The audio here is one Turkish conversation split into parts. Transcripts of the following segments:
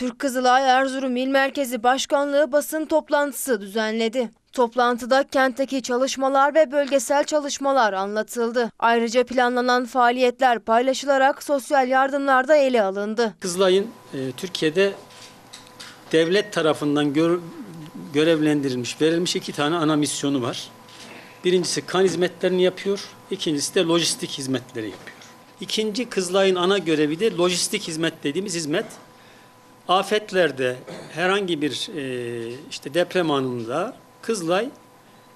Türk Kızılay Erzurum İl Merkezi Başkanlığı basın toplantısı düzenledi. Toplantıda kentteki çalışmalar ve bölgesel çalışmalar anlatıldı. Ayrıca planlanan faaliyetler paylaşılarak sosyal yardımlarda ele alındı. Kızılay'ın e, Türkiye'de devlet tarafından gör- görevlendirilmiş, verilmiş iki tane ana misyonu var. Birincisi kan hizmetlerini yapıyor, ikincisi de lojistik hizmetleri yapıyor. İkinci Kızılay'ın ana görevi de lojistik hizmet dediğimiz hizmet. Afetlerde herhangi bir e, işte deprem anında Kızılay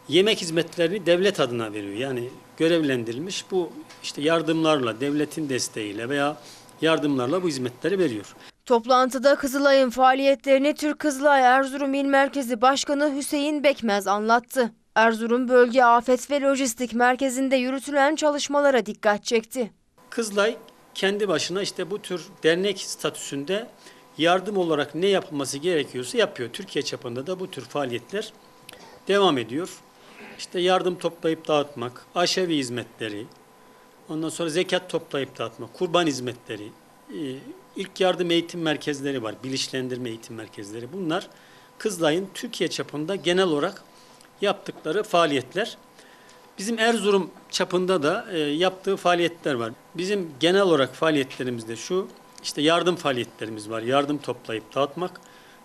yemek hizmetlerini devlet adına veriyor. Yani görevlendirilmiş bu işte yardımlarla, devletin desteğiyle veya yardımlarla bu hizmetleri veriyor. Toplantıda Kızılay'ın faaliyetlerini Türk Kızılay Erzurum İl Merkezi Başkanı Hüseyin Bekmez anlattı. Erzurum Bölge Afet ve Lojistik Merkezi'nde yürütülen çalışmalara dikkat çekti. Kızılay kendi başına işte bu tür dernek statüsünde yardım olarak ne yapılması gerekiyorsa yapıyor. Türkiye çapında da bu tür faaliyetler devam ediyor. İşte yardım toplayıp dağıtmak, aşevi hizmetleri, ondan sonra zekat toplayıp dağıtmak, kurban hizmetleri, e, ilk yardım eğitim merkezleri var, bilinçlendirme eğitim merkezleri. Bunlar Kızılay'ın Türkiye çapında genel olarak yaptıkları faaliyetler. Bizim Erzurum çapında da e, yaptığı faaliyetler var. Bizim genel olarak faaliyetlerimizde şu, işte yardım faaliyetlerimiz var. Yardım toplayıp dağıtmak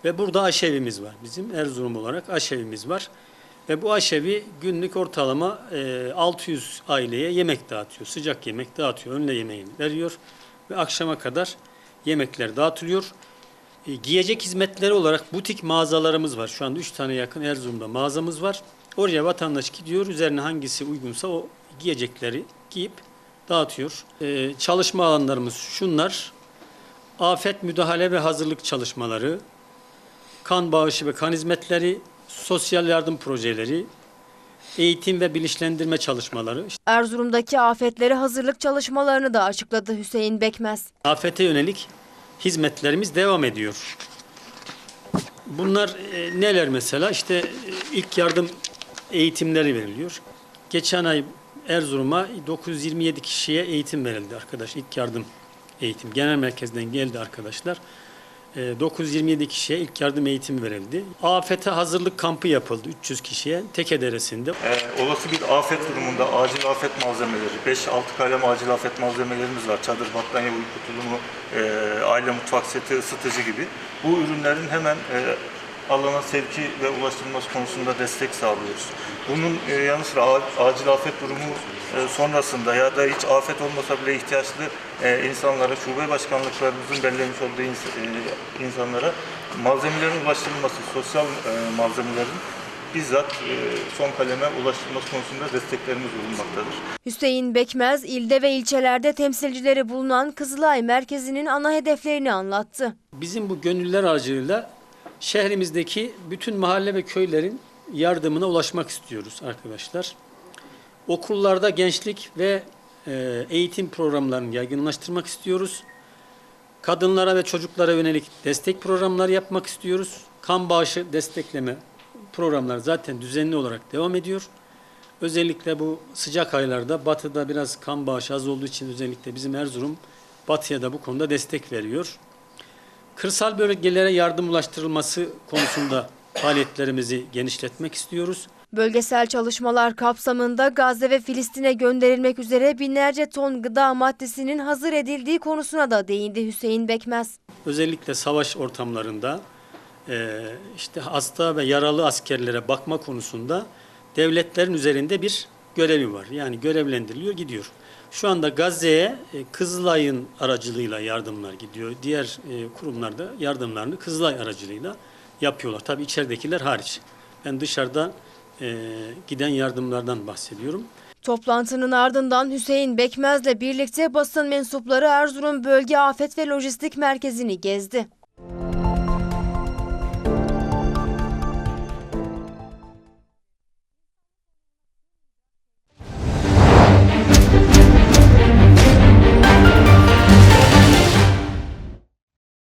ve burada aşevimiz var. Bizim Erzurum olarak aşevimiz var. Ve bu aşevi günlük ortalama e, 600 aileye yemek dağıtıyor. Sıcak yemek dağıtıyor. Önle yemeğini veriyor ve akşama kadar yemekler dağıtılıyor. E, giyecek hizmetleri olarak butik mağazalarımız var. Şu anda 3 tane yakın Erzurum'da mağazamız var. Oraya vatandaş gidiyor. Üzerine hangisi uygunsa o giyecekleri giyip dağıtıyor. E, çalışma alanlarımız şunlar. Afet müdahale ve hazırlık çalışmaları, kan bağışı ve kan hizmetleri, sosyal yardım projeleri, eğitim ve bilinçlendirme çalışmaları, Erzurum'daki afetlere hazırlık çalışmalarını da açıkladı Hüseyin Bekmez. afete yönelik hizmetlerimiz devam ediyor. Bunlar e, neler mesela? İşte e, ilk yardım eğitimleri veriliyor. Geçen ay Erzurum'a 927 kişiye eğitim verildi arkadaş. İlk yardım eğitim. Genel merkezden geldi arkadaşlar. E, 927 kişiye ilk yardım eğitimi verildi. Afete hazırlık kampı yapıldı 300 kişiye Teke Deresi'nde. Ee, olası bir afet durumunda acil afet malzemeleri, 5-6 kalem acil afet malzemelerimiz var. Çadır, battaniye, uyku tulumu, e, aile mutfak seti, ısıtıcı gibi. Bu ürünlerin hemen e, alana sevki ve ulaştırılması konusunda destek sağlıyoruz. Bunun e, yanı sıra acil afet durumu e, sonrasında ya da hiç afet olmasa bile ihtiyaçlı e, insanlara, şube başkanlıklarımızın belirlemiş olduğu ins- e, insanlara malzemelerin ulaştırılması, sosyal e, malzemelerin bizzat son kaleme ulaştırılması konusunda desteklerimiz bulunmaktadır. Hüseyin Bekmez, ilde ve ilçelerde temsilcileri bulunan Kızılay Merkezi'nin ana hedeflerini anlattı. Bizim bu gönüller aracılığıyla şehrimizdeki bütün mahalle ve köylerin yardımına ulaşmak istiyoruz arkadaşlar. Okullarda gençlik ve e, eğitim programlarını yaygınlaştırmak istiyoruz. Kadınlara ve çocuklara yönelik destek programları yapmak istiyoruz. Kan bağışı destekleme programları zaten düzenli olarak devam ediyor. Özellikle bu sıcak aylarda batıda biraz kan bağışı az olduğu için özellikle bizim Erzurum batıya da bu konuda destek veriyor. Kırsal bölgelere yardım ulaştırılması konusunda faaliyetlerimizi genişletmek istiyoruz. Bölgesel çalışmalar kapsamında Gazze ve Filistin'e gönderilmek üzere binlerce ton gıda maddesinin hazır edildiği konusuna da değindi Hüseyin Bekmez. Özellikle savaş ortamlarında e, işte hasta ve yaralı askerlere bakma konusunda devletlerin üzerinde bir görevi var. Yani görevlendiriliyor, gidiyor. Şu anda Gazze'ye e, Kızılay'ın aracılığıyla yardımlar gidiyor. Diğer e, kurumlar da yardımlarını Kızılay aracılığıyla yapıyorlar. Tabii içeridekiler hariç. Ben dışarıda e, giden yardımlardan bahsediyorum. Toplantının ardından Hüseyin Bekmez'le birlikte basın mensupları Erzurum Bölge Afet ve Lojistik Merkezi'ni gezdi.